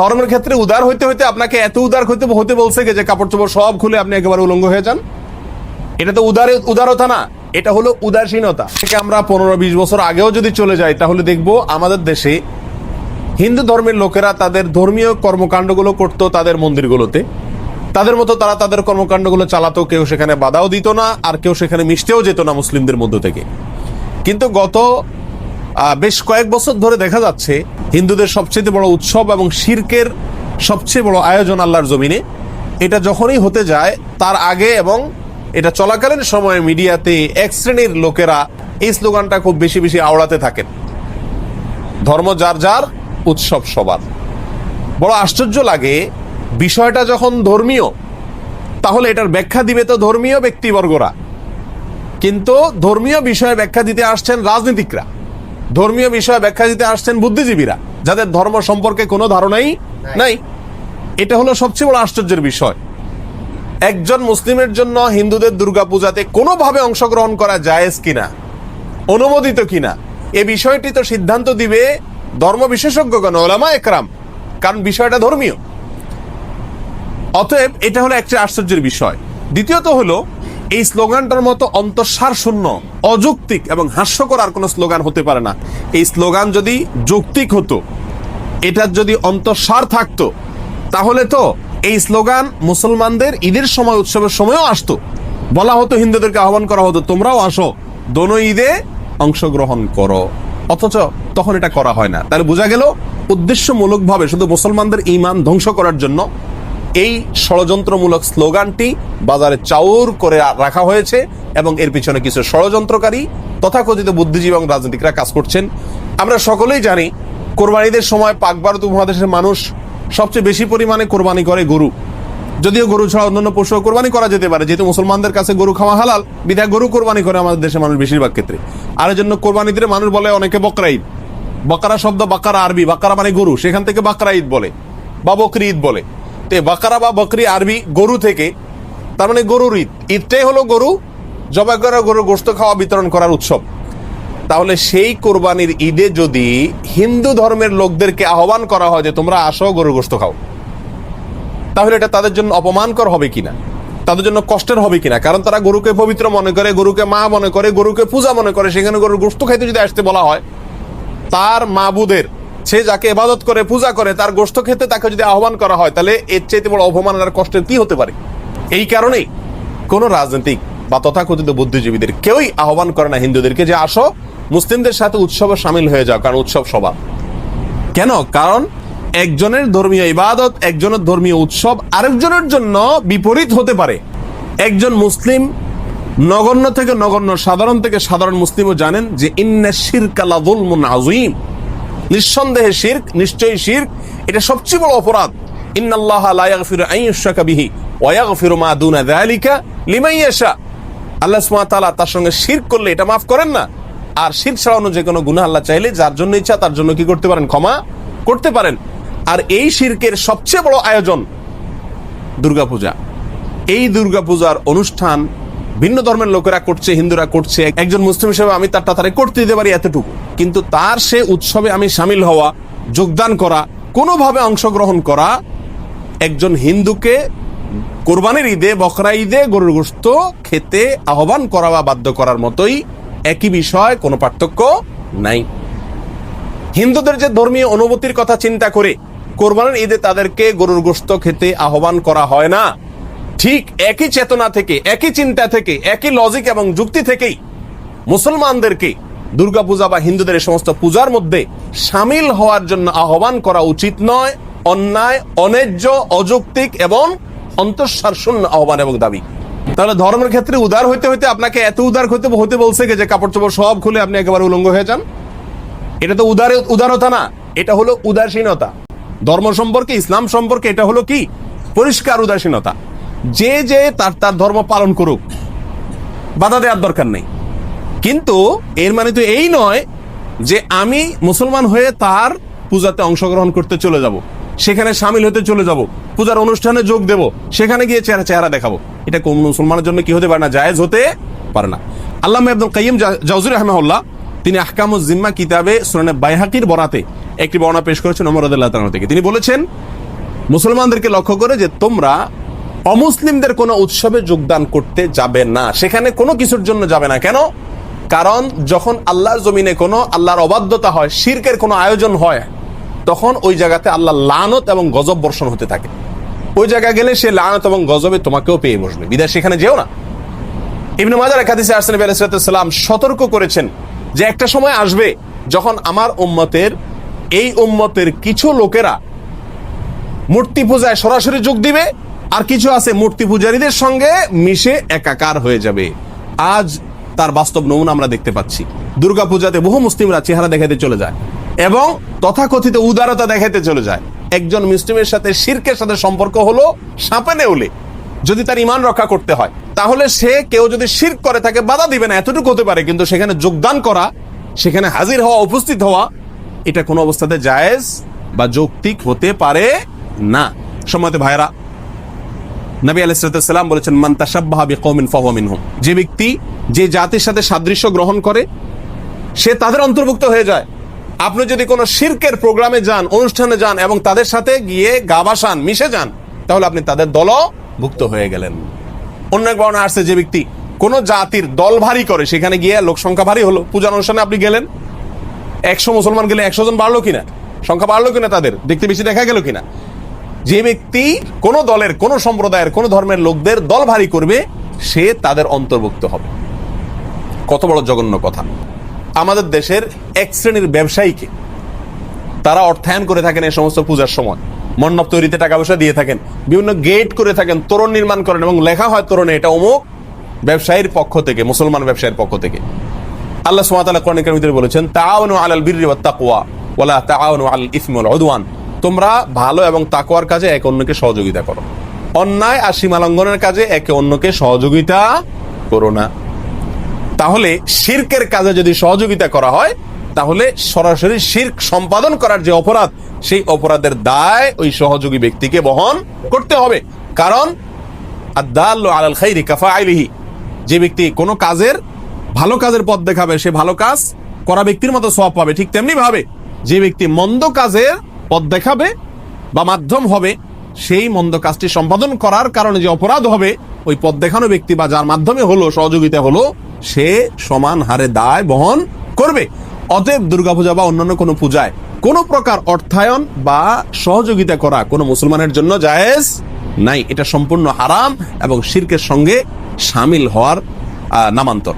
ধর্মের ক্ষেত্রে উদার হইতে হইতে আপনাকে এত উদার হইতে হতে বলছে যে কাপড় চোপড় সব খুলে আপনি একেবারে উলঙ্গ হয়ে যান? এটা তো উদার, উদারতা না, এটা হলো উদাসীনতা। থেকে আমরা পনেরো বিশ বছর আগেও যদি চলে যাই, তাহলে দেখব আমাদের দেশে হিন্দু ধর্মের লোকেরা তাদের ধর্মীয় কর্মকাণ্ডগুলো করত তাদের মন্দিরগুলোতে। তাদের মতো তারা তাদের কর্মকাণ্ডগুলো চালাতো, কেউ সেখানে বাধাও দিত না, আর কেউ সেখানে মিশতেও যেত না মুসলিমদের মধ্য থেকে। কিন্তু গত বেশ কয়েক বছর ধরে দেখা যাচ্ছে হিন্দুদের সবচেয়ে বড় উৎসব এবং শির্কের সবচেয়ে বড় আয়োজন আল্লাহর জমিনে। এটা যখনই হতে যায়, তার আগে এবং এটা চলাকালীন সময়ে মিডিয়াতে এক শ্রেণির লোকেরা এই স্লোগানটা খুব বেশি বেশি আওড়াতে থাকেন। ধর্ম যার যার, উৎসব সবার। বড় আশ্চর্য লাগে, বিষয়টা যখন ধর্মীয়, তাহলে এটার ব্যাখ্যা দিবে তো ধর্মীয় ব্যক্তিবর্গরা। কিন্তু ধর্মীয় বিষয়ে ব্যাখ্যা দিতে আসছেন রাজনীতিকরা। ধর্মীয় বিষয়ে ব্যাখ্যা দিতে আসছেন বুদ্ধিজীবীরা যাদের ধর্ম সম্পর্কে কোনো ধারণাই নাই। এটা হলো সবচেয়ে বড় আশ্চর্যের বিষয়। একজন মুসলিমের জন্য হিন্দুদের দুর্গাপূজাতে কোনোভাবে অংশগ্রহণ করা জায়েজ কিনা অনুমোদিত কিনা এ বিষয়টি তো সিদ্ধান্ত দিবে ধর্ম বিশেষজ্ঞগণ ওলামা একরাম কারণ বিষয়টা ধর্মীয়। অতএব এটা হলো একটা আশ্চর্যের বিষয়। দ্বিতীয়ত হলো এই স্লোগানটার মতো অন্তঃসার শূন্য, অযৌক্তিক এবং হাস্যকর আর কোনো স্লোগান হতে পারে না। এই স্লোগান যদি যৌক্তিক হতো এটার যদি অন্তঃসার থাকতো, তাহলে তো এই স্লোগান মুসলমানদের ঈদের সময়, উৎসবের সময়ও আসতো। বলা হতো, হিন্দুদেরকে আহ্বান করা হতো, তোমরাও আসো, দোনো ঈদে অংশগ্রহণ করো। অথচ তখন এটা করা হয় না। তাহলে বোঝা গেল, উদ্দেশ্যমূলকভাবে শুধু মুসলমানদের ইমান ধ্বংস করার জন্য এই ষড়যন্ত্রমূলক স্লোগানটি বাজারে চাউর করে রাখা হয়েছে এবং এর পিছনে কিছু ষড়যন্ত্রকারী, তথাকথিত বুদ্ধিজীবী এবং রাজনীতিকরা কাজ করছেন। আমরা সকলেই জানি, কোরবানিদের সময় পাক ভারত উপমহাদেশের মানুষ সবচেয়ে বেশি পরিমাণে কোরবানি করে গরু। যদিও গরু ছাড়া অন্যান্য পশু কোরবানি করা যেতে পারে, যেহেতু মুসলমানদের কাছে গরু খাওয়া হালাল, বিধায় গরু কোরবানি করে আমাদের দেশের মানুষ বেশিরভাগ ক্ষেত্রে। আর জন্য কোরবানি দিলে মানুষ বলে অনেকে বকরা ঈদ। বাকারা শব্দ বাকারা আরবি, বাকারা মানে গরু, সেখান থেকে বাকরা ঈদ বলে, বা বকরি ঈদ বলে। তো বাকারা বা বকরি আরবি গরু থেকে, তার মানে গরুর ঈদ। ঈদটাই হলো গরু জবাই করা গরুর গোস্ত খাওয়া বিতরণ করার উৎসব। তাহলে সেই কোরবানির ঈদে যদি হিন্দু ধর্মের লোকদেরকে আহ্বান করা হয় যে, তোমরা আসো, গরুর গোস্ত খাও। তাহলে এটা তাদের জন্য অপমানকর হবে কিনা? তাদের জন্য কষ্টের হবে কিনা? কারণ তারা গরুকে পবিত্র মনে করে, গরুকে মা মনে করে, গরুকে পূজা মনে করে, সেখানে গরুর গোস্ত খাইতে যদি আসতে বলা হয়, তার মাবুদের সে যাকে ইবাদত করে, পূজা করে, তার গোস্ত খেতে তাকে যদি আহ্বান করা হয়, তাহলে এর চাইতে বড় অপমান আর কষ্টের কি হতে পারে? এই কারণেই কোন রাজনৈতিক বা তথাকথিত বুদ্ধিজীবীদের কেউই আহ্বান করে না হিন্দুদেরকে যে আসো, মুসলিমদের সাথে উৎসবে সামিল হয়ে যাও, কারণ উৎসব সবার। কেন? কারণ একজনের ধর্মীয় ইবাদত, একজনের ধর্মীয় উৎসব আরেকজনের জন্য বিপরীত হতে পারে। একজন মুসলিম নগণ্য থেকে নগণ্য, সাধারণ থেকে সাধারণ মুসলিমও জানেন যে, ইন্না শিরকালা যুলমুন আযীম। নিঃসন্দেহে শির্ক, নিশ্চয়ই শির্ক, এটা সবচেয়ে বড় অপরাধ। ইন্নাল্লাহ মা আল্লাহ তার সঙ্গে করলে এটা মাফ করেন না। আর আল্লাহ চাইলে যার জন্য ইচ্ছা তার জন্য কি করতে পারেন? ক্ষমা করতে পারেন। আর এই সবচেয়ে বড় আয়োজন দুর্গাপূজা। এই দুর্গাপূজার অনুষ্ঠান ভিন্ন ধর্মের লোকেরা করছে, হিন্দুরা করছে, একজন মুসলিম হিসেবে আমি তারটা তারে করতে দিতে পারি এতটুকু। কিন্তু তার সে উৎসবে আমি সামিল হওয়া, যোগদান করা, কোনোভাবে অংশগ্রহণ করা, একজন হিন্দুকে কোরবানির ঈদে, বকরা ঈদে গরুর গোস্ত খেতে আহ্বান করা বা বাধ্য করার মতোই একই বিষয়, কোনো পার্থক্য নাই। হিন্দুদের যে ধর্মীয় অনুভূতির কথা চিন্তা করে কোরবানির ঈদে তাদেরকে গরুর গোস্ত খেতে আহ্বান করা হয় না ঠিক একই চেতনা থেকে, একই চিন্তা থেকে, একই লজিক এবং যুক্তি থেকেই মুসলমানদেরকে দুর্গাপূজা বা হিন্দুদের এই সমস্ত পূজার মধ্যে সামিল হওয়ার জন্য আহ্বান করা উচিত নয়, অন্যায়, অন্যায্য, অযৌক্তিক এবং অন্তঃসার শূন্য আহ্বান এবং দাবি। তাহলে ধর্মের ক্ষেত্রে উদার হইতে হইতে আপনাকে এত উদার হইতে হতে বলছে যে কাপড় চোপড় সব খুলে আপনি একেবারে উলঙ্গ হয়ে যান। এটা তো উদার, উদারতা না, এটা হলো উদাসীনতা। ধর্ম সম্পর্কে, ইসলাম সম্পর্কে এটা হলো কি? পরিষ্কার উদাসীনতা। যে যে তার তার ধর্ম পালন করুক, বাধা দেওয়ার দরকার নেই। কিন্তু এর মানে তো এই নয় যে আমি মুসলমান হয়ে তার পূজাতে অংশগ্রহণ করতে চলে যাব, সেখানে সামিল হতে চলে যাব, পূজার অনুষ্ঠানে যোগ দেব, সেখানে গিয়ে চেহারা চেহারা দেখাবো। এটা কোন মুসলমানের জন্য কি হতে পারে না, জায়েজ হতে পারে না। আল্লাহ আব্দুল কাইম জাউজুর রহমাউল্লাহ তিনি আহকামুজ জিম্মা কিতাবে সুরানে বাইহাকির বরাতে একটি বর্ণনা পেশ করেছেন ওমর রাদিয়াল্লাহু থেকে। তিনি বলেছেন, মুসলমানদেরকে লক্ষ্য করে যে তোমরা অমুসলিমদের কোনো উৎসবে যোগদান করতে যাবে না। সেখানে কোনো কিছুর জন্য যাবে না। কেন? কারণ যখন আল্লাহর জমিনে কোনো আল্লাহর অবাধ্যতা হয়, শিরকের কোনো আয়োজন হয়, তখন ওই জায়গাতে আল্লাহ লানত এবং গজব বর্ষণ হতে থাকে। ওই জায়গা গেলে সে লানত এবং গজবে তোমাকেও পেয়ে বসবে। বিদায় সেখানে যেও না। ইবনে মাজার একাদিসে আরসান নবী সালাম সতর্ক করেছেন যে একটা সময় আসবে যখন আমার উম্মতের, এই উম্মতের কিছু লোকেরা মূর্তি পূজায় সরাসরি যোগ দিবে আর কিছু আছে মূর্তি পূজারীদের সঙ্গে মিশে একাকার হয়ে যাবে। আজ তার বাস্তব নমুনা আমরা দেখতে পাচ্ছি। দুর্গা পূজাতে বহু মুসলিমরা চেহারা দেখাতে চলে যায় এবং তথাকথিত উদারতা দেখাতে চলে যায়। একজন মুসলিমের সাথে শিরকের সাথে সম্পর্ক হলো সাপে নেউলে। যদি তার ইমান রক্ষা করতে হয়, তাহলে সে কেউ যদি শিরক করে তাকে বাধা দিবে না, এতটুকু হতে পারে। কিন্তু সেখানে যোগদান করা, সেখানে হাজির হওয়া, উপস্থিত হওয়া, এটা কোনো অবস্থাতে জায়েজ বা যৌক্তিক হতে পারে না। সময়তে ভাইরা নবী আলাইসালাম বলেছেন, মান তাসাব্বাহা বিকৌমিন ফাহুয়া মিনহুম। যে ব্যক্তি যে জাতির সাথে সাদৃশ্য গ্রহণ করে, সে তাদের অন্তর্ভুক্ত হয়ে যায়। আপনি যদি কোনো শিরকের প্রোগ্রামে যান, অনুষ্ঠানে যান এবং তাদের সাথে গিয়ে গাবাসান মিশে যান, তাহলে আপনি তাদের দলভুক্ত হয়ে গেলেন। অন্য এক বর্ণনা আসছে, যে ব্যক্তি কোন জাতির দল ভারী করে, সেখানে গিয়ে লোক সংখ্যা ভারী হলো পূজা অনুষ্ঠানে আপনি গেলেন, একশো মুসলমান গেলে একশো জন বাড়লো কিনা? সংখ্যা বাড়লো কিনা তাদের? দেখতে বেশি দেখা গেল কিনা? যে ব্যক্তি কোন দলের, কোন সম্প্রদায়ের, কোন ধর্মের লোকদের দল ভারী করবে, সে তাদের অন্তর্ভুক্ত হবে। কত বড় জঘন্য কথা। আমাদের দেশের এক শ্রেণির ব্যবসায়ীকে তারা অর্থায়ন করে থাকেন এই সমস্ত পূজার সময়। মণ্ডপ তৈরিতে টাকা পয়সা দিয়ে থাকেন, বিভিন্ন গেট করে থাকেন, তোরণ নির্মাণ করেন এবং লেখা হয় তোরণে, এটা অমুক ব্যবসায়ীর পক্ষ থেকে, মুসলমান ব্যবসায়ীর পক্ষ থেকে। আল্লাহ কারীমের ভিতরে বলেছেন, তাআওয়ানু আলাল বিররি ওয়াত তাকওয়া, ওয়ালা তাআওয়ানু আলাল ইসমি ওয়াল উদওয়ান। তোমরা ভালো এবং তাকোয়ার কাজে একে অন্যকে সহযোগিতা করো। অন্যায় আর সীমালঙ্ঘনের কাজে একে অন্যকে সহযোগিতা করো না। তাহলে শির্কের কাজে যদি সহযোগিতা করা হয়, তাহলে সরাসরি শির্ক সম্পাদন করার যে অপরাধ, সেই অপরাধের দায় ওই সহযোগী ব্যক্তিকে বহন করতে হবে। কারণ কাফাইলিহি, যে ব্যক্তি কোনো কাজের, ভালো কাজের পথ দেখাবে, সে ভালো কাজ করা ব্যক্তির মতো সওয়াব পাবে, ঠিক তেমনি ভাবে যে ব্যক্তি মন্দ কাজের পথ দেখাবে বা মাধ্যম হবে, সেই মন্দ কাজটি সম্পাদন করার কারণে যে অপরাধ হবে, ওই পথ দেখানো ব্যক্তি বা যার মাধ্যমে হলো, সহযোগিতা হলো, সে সমান হারে দায় বহন করবে। অতএব দুর্গাপূজা বা অন্যান্য কোনো পূজায় কোনো প্রকার অর্থায়ন বা সহযোগিতা করা কোনো মুসলমানের জন্য জায়েজ নাই। এটা সম্পূর্ণ হারাম এবং শিরকের সঙ্গে সামিল হওয়ার নামান্তর।